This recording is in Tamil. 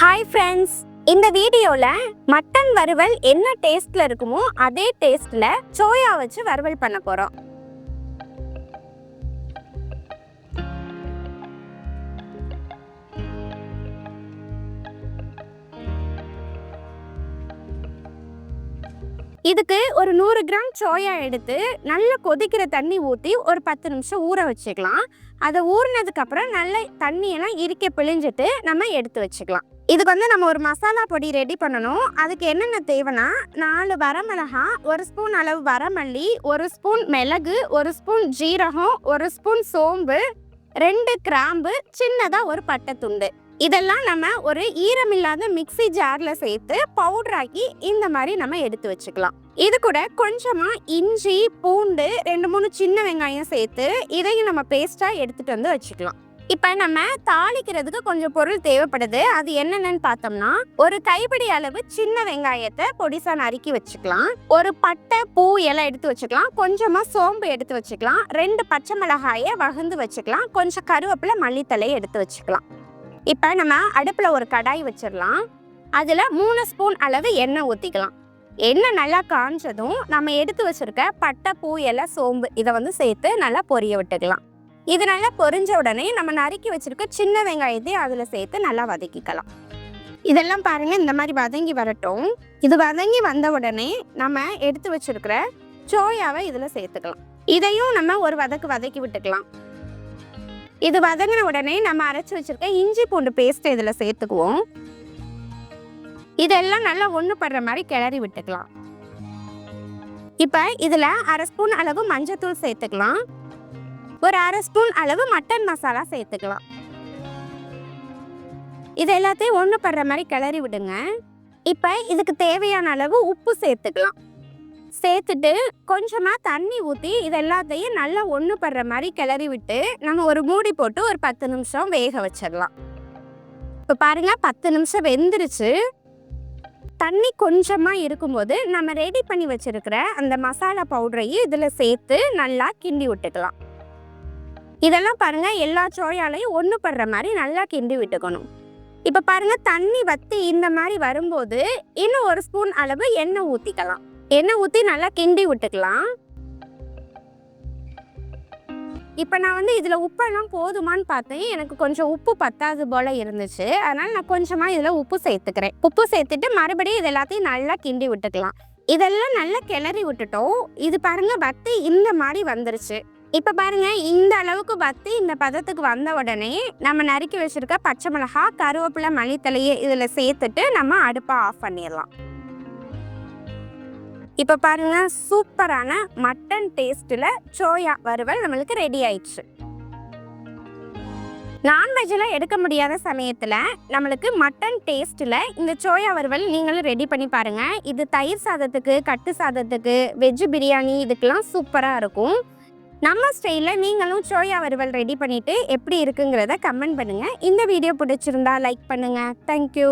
ஹாய் ஃப்ரெண்ட்ஸ் இந்த வீடியோவில் மட்டன் வறுவல் என்ன டேஸ்ட்டில் இருக்குமோ அதே டேஸ்ட்டில் சோயா வச்சு வறுவல் பண்ண போகிறோம் இதுக்கு ஒரு நூறு கிராம் சோயா எடுத்து நல்லா கொதிக்கிற தண்ணி ஊற்றி ஒரு பத்து நிமிஷம் ஊற வச்சுக்கலாம். அதை ஊறினதுக்கப்புறம் நல்ல தண்ணியெல்லாம் இறுக்க பிழிஞ்சிட்டு நம்ம எடுத்து வச்சுக்கலாம். இதுக்கு வந்து நம்ம ஒரு மசாலா பொடி ரெடி பண்ணணும். அதுக்கு என்னென்ன தேவைன்னா நாலு வரமிளகா ஒரு ஸ்பூன் அளவு வரமல்லி ஒரு ஸ்பூன் மிளகு ஒரு ஸ்பூன் ஜீரகம் ஒரு ஸ்பூன் சோம்பு ரெண்டு கிராம்பு சின்னதாக ஒரு பட்டை துண்டு. இதெல்லாம் நம்ம ஒரு ஈரமில்லாத மிக்ஸி ஜாரில் சேர்த்து பவுடராக்கி இந்த மாதிரி நம்ம எடுத்து வச்சுக்கலாம். இது கூட கொஞ்சமாக இஞ்சி பூண்டு ரெண்டு மூணு சின்ன வெங்காயம் சேர்த்து இதையும் நம்ம பேஸ்ட்டாக எடுத்துகிட்டு வந்து வச்சுக்கலாம். இப்போ நம்ம தாளிக்கிறதுக்கு கொஞ்சம் பொருள் தேவைப்படுது. அது என்னென்னு பார்த்தோம்னா ஒரு கைப்பிடி அளவு சின்ன வெங்காயத்தை பொடிசா நறுக்கி வச்சுக்கலாம். ஒரு பட்டை பூ எல்லாம் எடுத்து வச்சுக்கலாம். கொஞ்சமா சோம்பு எடுத்து வச்சுக்கலாம். ரெண்டு பச்சை மிளகாயை வகுந்து வச்சுக்கலாம். கொஞ்சம் கருவேப்பில மல்லித்தலை எடுத்து வச்சுக்கலாம். இப்போ நம்ம அடுப்பில் ஒரு கடாய் வச்சிடலாம். அதில் மூணு ஸ்பூன் அளவு எண்ணெய் ஊற்றிக்கலாம் எண்ணெய் நல்லா காஞ்சதும் நம்ம எடுத்து வச்சுருக்க பட்டை பூ இலை சோம்பு இதை வந்து சேர்த்து நல்லா பொரிய விட்டுக்கலாம். இது நல்லா பொரிஞ்ச உடனே நம்ம நறுக்கி வச்சுருக்க சின்ன வெங்காயத்தையும் அதில் சேர்த்து நல்லா வதக்கிக்கலாம். இதெல்லாம் பாருங்கள் இந்த மாதிரி வதங்கி வரட்டும். இது வதங்கி வந்த உடனே நம்ம எடுத்து வச்சிருக்கிற சோயாவை இதில் சேர்த்துக்கலாம். இதையும் நம்ம ஒரு வதக்கு வதக்கி விட்டுக்கலாம். இது வதங்கின உடனே நம்ம அரைச்சி வச்சிருக்க இஞ்சி பூண்டு பேஸ்ட்டை இதில் சேர்த்துக்குவோம். இதெல்லாம் நல்லா ஒன்று படுற மாதிரி கிளறி விட்டுக்கலாம். இப்போ இதில் அரை ஸ்பூன் அளவு மஞ்சத்தூள் சேர்த்துக்கலாம். ஒரு அரை ஸ்பூன் அளவு மட்டன் மசாலா சேர்த்துக்கலாம். இது எல்லாத்தையும் ஒன்று படுற மாதிரி கிளறி விடுங்க. இப்போ இதுக்கு தேவையான அளவு உப்பு சேர்த்துக்கலாம். சேர்த்துட்டு கொஞ்சமாக தண்ணி ஊற்றி இது எல்லாத்தையும் நல்லா ஒன்று படுற மாதிரி கிளறி விட்டு நம்ம ஒரு மூடி போட்டு ஒரு பத்து நிமிஷம் வேக வச்சிடலாம். இப்போ பாருங்கள் பத்து நிமிஷம் வெந்துருச்சு. தண்ணி கொஞ்சமாக இருக்கும்போது நம்ம ரெடி பண்ணி வச்சுருக்கிற அந்த மசாலா பவுடரையும் இதில் சேர்த்து நல்லா கிண்டி விட்டுக்கலாம். இதெல்லாம் பாருங்கள் எல்லா சோயாலையும் ஒன்று படுற மாதிரி நல்லா கிண்டி விட்டுக்கணும். இப்போ பாருங்கள் தண்ணி வத்தி இந்த மாதிரி வரும்போது இன்னும் ஒரு ஸ்பூன் அளவு எண்ணெய் ஊற்றிக்கலாம் எண்ணெய் ஊற்றி நல்லா கிண்டி விட்டுக்கலாம். இப்போ நான் வந்து இதில் உப்பெல்லாம் போதுமான்னு பார்த்தேன். எனக்கு கொஞ்சம் உப்பு பத்தாது போல் இருந்துச்சு. அதனால் நான் கொஞ்சமாக இதில் உப்பு சேர்த்துக்கிறேன். உப்பு சேர்த்துட்டு மறுபடியும் இது எல்லாத்தையும் நல்லா கிண்டி விட்டுக்கலாம். இதெல்லாம் நல்லா கிளறி விட்டுட்டோம். இது பாருங்கள் வத்தி இந்த மாதிரி வந்துருச்சு. இப்போ பாருங்க இந்த அளவுக்கு பத்தி இந்த பதத்துக்கு வந்த உடனே நம்ம நறுக்கி வச்சிருக்க பச்சை மிளகா கருவேப்பிலை மல்லித்தலையை இதில் சேர்த்துட்டு நம்ம அடுப்பை ஆஃப் பண்ணிடலாம். இப்போ பாருங்க சூப்பரான மட்டன் டேஸ்ட்டில் சோயா வறுவல் நம்மளுக்கு ரெடி ஆயிடுச்சு. நான்வெஜ்லாம் எடுக்க முடியாத சமயத்தில் நம்மளுக்கு மட்டன் டேஸ்ட்டில் இந்த சோயா வறுவல் நீங்களும் ரெடி பண்ணி பாருங்கள் இது தயிர் சாதத்துக்கு கட்டு சாதத்துக்கு வெஜ்ஜு பிரியாணி இதுக்கெல்லாம் சூப்பராக இருக்கும். நம்ம ஸ்டைலில் நீங்களும் சோயா வறுவல் ரெடி பண்ணிவிட்டு எப்படி இருக்குங்கிறத கமெண்ட் பண்ணுங்கள் இந்த வீடியோ பிடிச்சிருந்தா லைக் பண்ணுங்கள் தேங்க்யூ